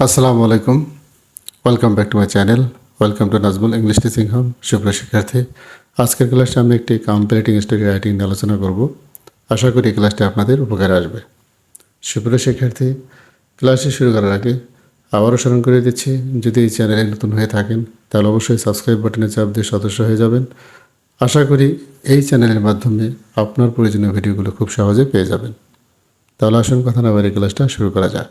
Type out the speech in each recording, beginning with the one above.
আসসালামু আলাইকুম। Welcome back to my channel welcome to Nazmul English teaching home সুপ্রিয় শিক্ষার্থী, আজকের ক্লাসে আমি একটি কম্পারেটিং স্টোরি রাইটিং নিয়ে আলোচনা করব। আশা করি এই ক্লাসটি আপনাদের উপকারে আসবে। সুপ্রিয় শিক্ষার্থী ক্লাসে শুরু করার আগে আবারও স্মরণ করে দিচ্ছি, যদি এই চ্যানেলে নতুন হয়ে থাকেন, তাহলে অবশ্যই সাবস্ক্রাইব বাটনে চাপ দিয়ে সদস্য হয়ে যাবেন। আশা করি এই চ্যানেলের মাধ্যমে আপনার প্রয়োজনীয় ভিডিওগুলো খুব সহজে পেয়ে যাবেন। তাহলে আসুন কথা না বাড়ি ক্লাসটা শুরু করা যাক।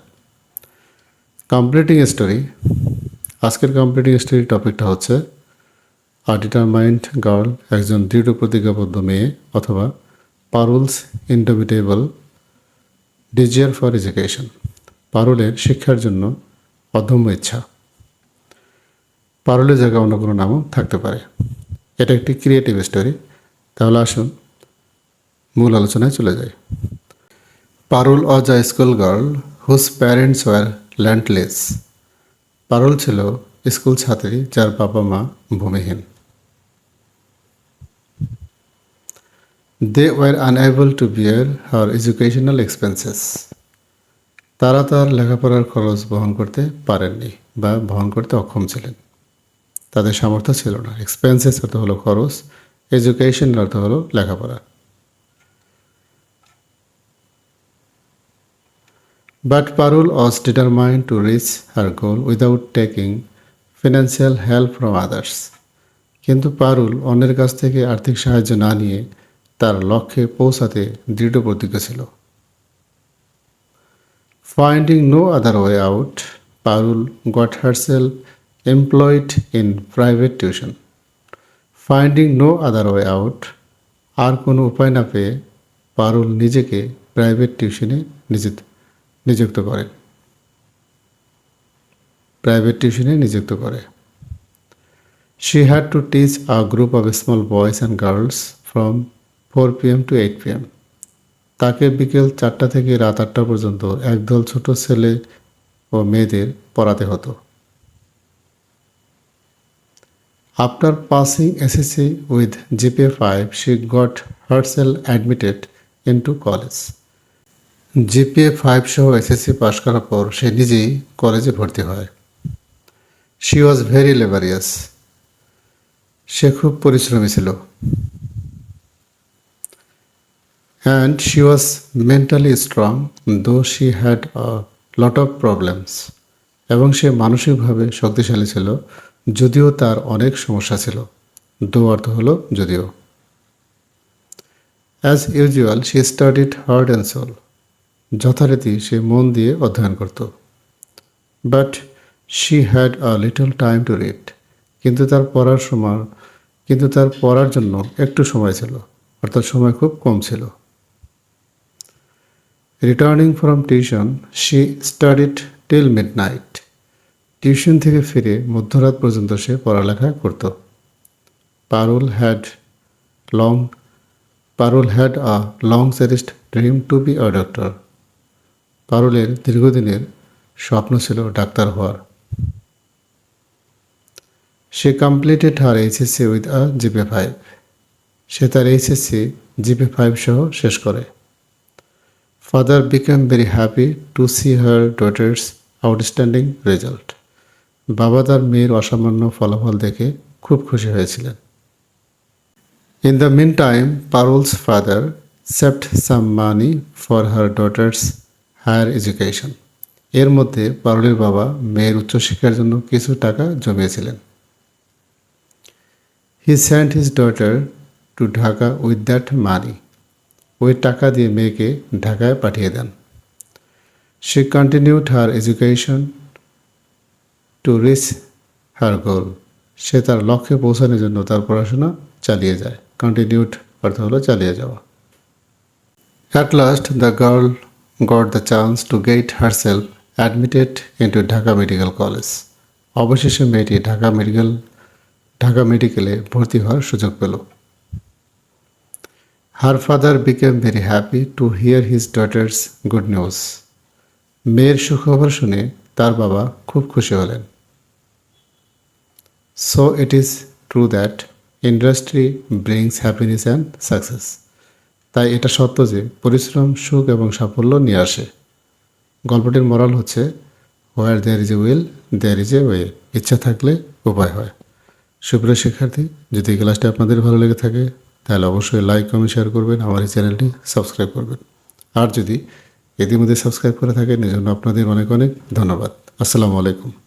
কমপ্লিটিং স্টোরি আজকের কমপ্লিটিং স্টোরির টপিকটা হচ্ছে আ ডিটারমাইন্ড গার্ল একজন দৃঢ় প্রতিজ্ঞাবদ্ধ মেয়ে অথবা পারুলস ইন্ডোমিটেবল ডিজিয়ার ফর এডুকেশন, পারুলের শিক্ষার জন্য অদম্য ইচ্ছা। পারুলের জায়গায় অন্য কোনো নামও থাকতে পারে। এটা একটি ক্রিয়েটিভ স্টোরি তাহলে আসুন মূল আলোচনায় চলে যাই। Parul as a school girl whose parents were landless Parul ছিল স্কুল ছাত্রী, যার বাবা মা ভূমিহীন। They were unable to bear her educational expenses তারা তার লেখাপড়ার খরচ বহন করতে পারেননি বা বহন করতে অক্ষম ছিলেন। তাদের সামর্থ্য ছিল না। এক্সপেন্সেস অর্থ হলো খরচ এডুকেশন অর্থ হলো লেখাপড়া। But Parul was determined to reach her goal without taking financial help from others. কিন্তু পারুল অন্যের কাছ থেকে আর্থিক সাহায্য না নিয়ে তার লক্ষ্যে পৌঁছাতে দৃঢ় ছিল। Finding no other way out Parul got herself employed in private tuition finding no other way out আর কোনো উপায় না পেয়ে পারুল নিজেকে প্রাইভেট টিউশনে নিযুক্ত। নিযুক্ত করে। প্রাইভেট টিউশনে নিযুক্ত করে। She had to teach a group of small boys and girls from four P M to eight P M তাকে বিকেল চারটা থেকে রাত আটটা পর্যন্ত একদল ছোট ছেলে ও মেয়েদের পড়াতে হতো। After passing SSC with GPA five she got herself admitted into college GPA five সহ এসএসসি পাশ করার পর সে নিজেই কলেজে ভর্তি হয়। শি ওয়াজ ভেরি লেবারিয়াস সে খুব পরিশ্রমী ছিল। And she was mentally strong though she had lot of problems এবং সে মানসিকভাবে শক্তিশালী ছিল, যদিও তার অনেক সমস্যা ছিল। দো অর্থ হলো যদিও। As usual she studied hard and soul যথারীতি সে মন দিয়ে অধ্যয়ন করত। But she had a little time to read কিন্তু তার পড়ার সময়, কিন্তু তার পড়ার জন্য একটু সময় ছিল, অর্থাৎ সময় খুব কম ছিল। Returning from tuition she studied till midnight tuition থেকে ফিরে মধ্যরাত পর্যন্ত সে পড়ালেখা করত। Parul had long Parul had a long cherished dream to be a doctor পারুলের দীর্ঘদিনের স্বপ্ন ছিল ডাক্তার হওয়ার। সে completed her HSC with a GPA five সে তার এইচএসসি জিপে ফাইভ সহ শেষ করে। Father became very happy to see her daughter's outstanding result বাবা তার মেয়ের অসামান্য ফলাফল দেখে খুব খুশি হয়েছিলেন। In the meantime Parul's father saved some money for her daughter's higher education. এর মধ্যে পারুলের বাবা মেয়ের উচ্চশিক্ষার জন্য কিছু টাকা জমিয়েছিলেন। He sent his daughter to Dhaka with that money ওই টাকা দিয়ে মেয়েকে ঢাকায় পাঠিয়ে দেন। She continued her education to reach her goal সে তার লক্ষ্যে পৌঁছানোর জন্য তার পড়াশোনা চালিয়ে যায়। কন্টিনিউড অর্থ হলো চালিয়ে যাওয়া। At last the girl got the chance to get herself admitted into Dhaka medical college অবশেষে মেয়েটি ঢাকা মেডিকেল ঢাকা মেডিকেলে ভর্তি হওয়ার সুযোগ পেল। Her father became very happy to hear his daughter's good news মেয়ের সুখবর শুনে তার বাবা খুব খুশি হলেন। So it is true that industry brings happiness and success তাই এটা সত্য যে পরিশ্রম, সুখ এবং সাফল্য নিয়ে আসে। গল্পটির মরাল হচ্ছে where there is a will there is a way ইচ্ছা থাকলে উপায় হয়। সুপ্রিয় শিক্ষার্থী, যদি এই ক্লাসটি আপনাদের ভালো লেগে থাকে, তাহলে অবশ্যই লাইক কমেন্ট শেয়ার করবেন, আমার এই চ্যানেলটি সাবস্ক্রাইব করবেন। আর যদি ইতিমধ্যে সাবস্ক্রাইব করে থাকেন, এজন্য আপনাদের অনেক অনেক ধন্যবাদ। আসসালামু আলাইকুম।